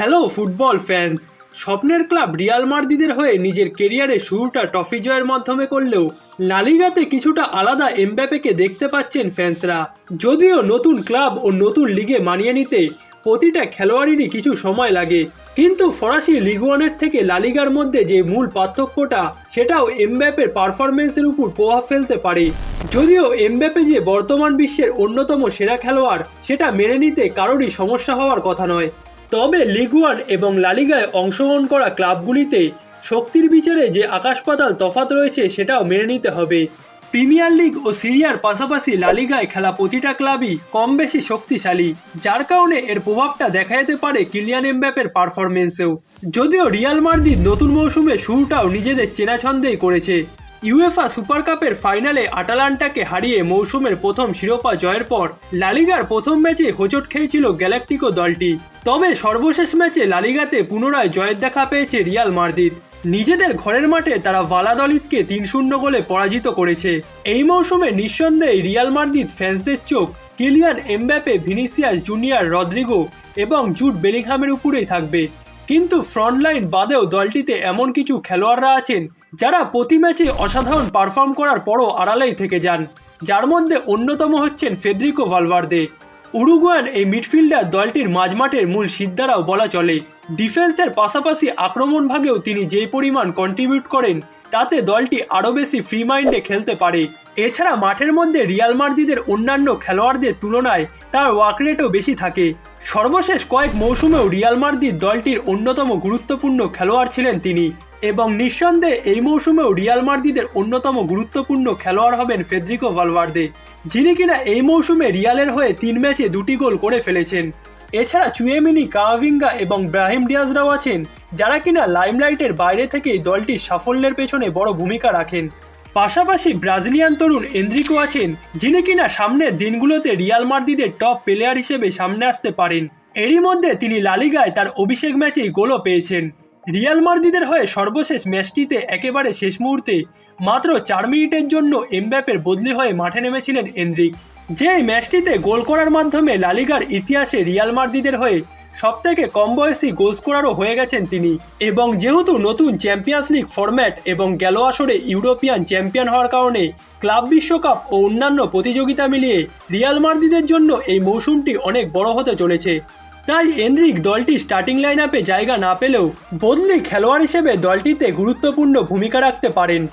Hello football fans স্বপ্নের club Real মার্দিদের হয়ে নিজের কেরিয়ারে শুরুটা ট্রফি জয়ের মাধ্যমে করলেও লালিগাতে কিছুটা আলাদা এমব্যাপেকে দেখতে পাচ্ছেন ফ্যান্সরা যদিও নতুন ক্লাব ও নতুন লিগে মানিয়ে নিতে প্রতিটা খেলোয়াড়েরই কিছু সময় লাগে। কিন্তু ফরাসি লিগ ওয়ানের থেকে লালিগার মধ্যে যে মূল পার্থক্যটা, সেটাও এমব্যাপের পারফরমেন্সের উপর প্রভাব ফেলতে পারে। যদিও এমব্যাপে যে বর্তমান বিশ্বের অন্যতম সেরা খেলোয়াড়, সেটা মেনে নিতে কারোরই সমস্যা হওয়ার কথা নয়। তবে লিগ ওয়ান এবং লালিগায় অংশগ্রহণ করা ক্লাবগুলিতে শক্তির বিচারে যে আকাশ পাতাল তফাত রয়েছে সেটাও মেনে নিতে হবে। প্রিমিয়ার লিগ ও সিরিয়ার পাশাপাশি লালিগায় খেলা প্রতিটা ক্লাবই কম বেশি শক্তিশালী, যার কারণে এর প্রভাবটা দেখা যেতে পারে কিলিয়ান এমব্যাপের পারফরমেন্সেও যদিও রিয়াল মার্দিদ নতুন মৌসুমে শুরুটাও নিজেদের চেনা ছন্দেই করেছে। ইউএফা সুপার কাপের ফাইনালে আটালান্টাকে হারিয়ে মৌসুমের প্রথম শিরোপা জয়ের পর লালিগার প্রথম ম্যাচে হোঁচট খেয়েছিল গ্যালাকটিকো দলটি। তবে সর্বশেষ ম্যাচে লালিগাতে পুনরায় জয়ের দেখা পেয়েছে রিয়াল মার্দিদ নিজেদের ঘরের মাঠে তারা ভালাদলিদকে তিন শূন্য গোলে পরাজিত করেছে। এই মৌসুমে নিঃসন্দেহে রিয়াল মার্দিদ ফ্যান্সদের চোখ Kylian Mbappe Vinicius Junior Rodrigo এবং জুট বেলিংহামের উপরেই থাকবে। কিন্তু ফ্রন্টলাইন বাদেও দলটিতে এমন কিছু খেলোয়াড়রা আছেন যারা প্রতি ম্যাচে অসাধারণ পারফর্ম করার পরও আড়ালেই থেকে যান। যার মধ্যে অন্যতম হচ্ছেন ফেদ্রিকো ভালভার্দে। উরুগুয়ান এই মিডফিল্ডার দলটির মাঝমাঠের মূল সিদ্ধারাও বলা চলে। ডিফেন্সের পাশাপাশি আক্রমণ ভাগেও তিনি যেই পরিমাণ কন্ট্রিবিউট করেন, তাতে দলটি আরও বেশি ফ্রি মাইন্ডে খেলতে পারে। এছাড়া মাঠের মধ্যে রিয়াল মার্দিদের অন্যান্য খেলোয়াড়দের তুলনায় তার ওয়ার্ক রেটও বেশি থাকে। সর্বশেষ কয়েক মৌসুমেও রিয়াল মার্দিদ দলটির অন্যতম গুরুত্বপূর্ণ খেলোয়াড় ছিলেন তিনি। এবং নিঃসন্দেহে এই মৌসুমেও রিয়াল মার্দিদের অন্যতম গুরুত্বপূর্ণ খেলোয়াড় হবেন ফেদ্রিকো ভালভার্দে, যিনি কিনা এই মৌসুমে রিয়ালের হয়ে তিন ম্যাচে দুটি গোল করে ফেলেছেন। এছাড়া চুয়েমিনি কাভিঙ্গা এবং ব্রাহিম ডিয়াজরাও আছেন, যারা কিনা লাইমলাইটের বাইরে থেকেই দলটির সাফল্যের পেছনে বড় ভূমিকা রাখেন। পাশাপাশি ব্রাজিলিয়ান তরুণ এন্দ্রিকো আছেন, যিনি কিনা সামনের দিনগুলোতে রিয়াল মার্দিদের টপ প্লেয়ার হিসেবে সামনে আসতে পারেন। এরই মধ্যে তিনি লালিগায় তার অভিষেক ম্যাচেই গোলও পেয়েছেন। রিয়াল মার্দিদের হয়ে সর্বশেষ ম্যাচটিতে একেবারে শেষ মুহূর্তে মাত্র চার মিনিটের জন্য এমব্যাপের বদলি হয়ে মাঠে নেমেছিলেন এন্দ্রিক যে ম্যাচটিতে গোল করার মাধ্যমে লালিগার ইতিহাসে রিয়াল মার্দিদের হয়ে সবথেকে কম বয়সী গোল স্কোরারও হয়ে গেছেন তিনি। এবং যেহেতু নতুন চ্যাম্পিয়ন্স লিগ ফরম্যাট এবং গেল আসরে ইউরোপিয়ান চ্যাম্পিয়ন হওয়ার কারণে ক্লাব বিশ্বকাপ ও অন্যান্য প্রতিযোগিতা মিলিয়ে রিয়াল মার্দিদের জন্য এই মৌসুমটি অনেক বড় হতে চলেছে। তাই এনরিক দলটি স্টার্টিং লাইন আপে জায়গা না পেলেও বদলি খেলোয়াড় হিসেবে দলটিতে গুরুত্বপূর্ণ ভূমিকা রাখতে পারেন।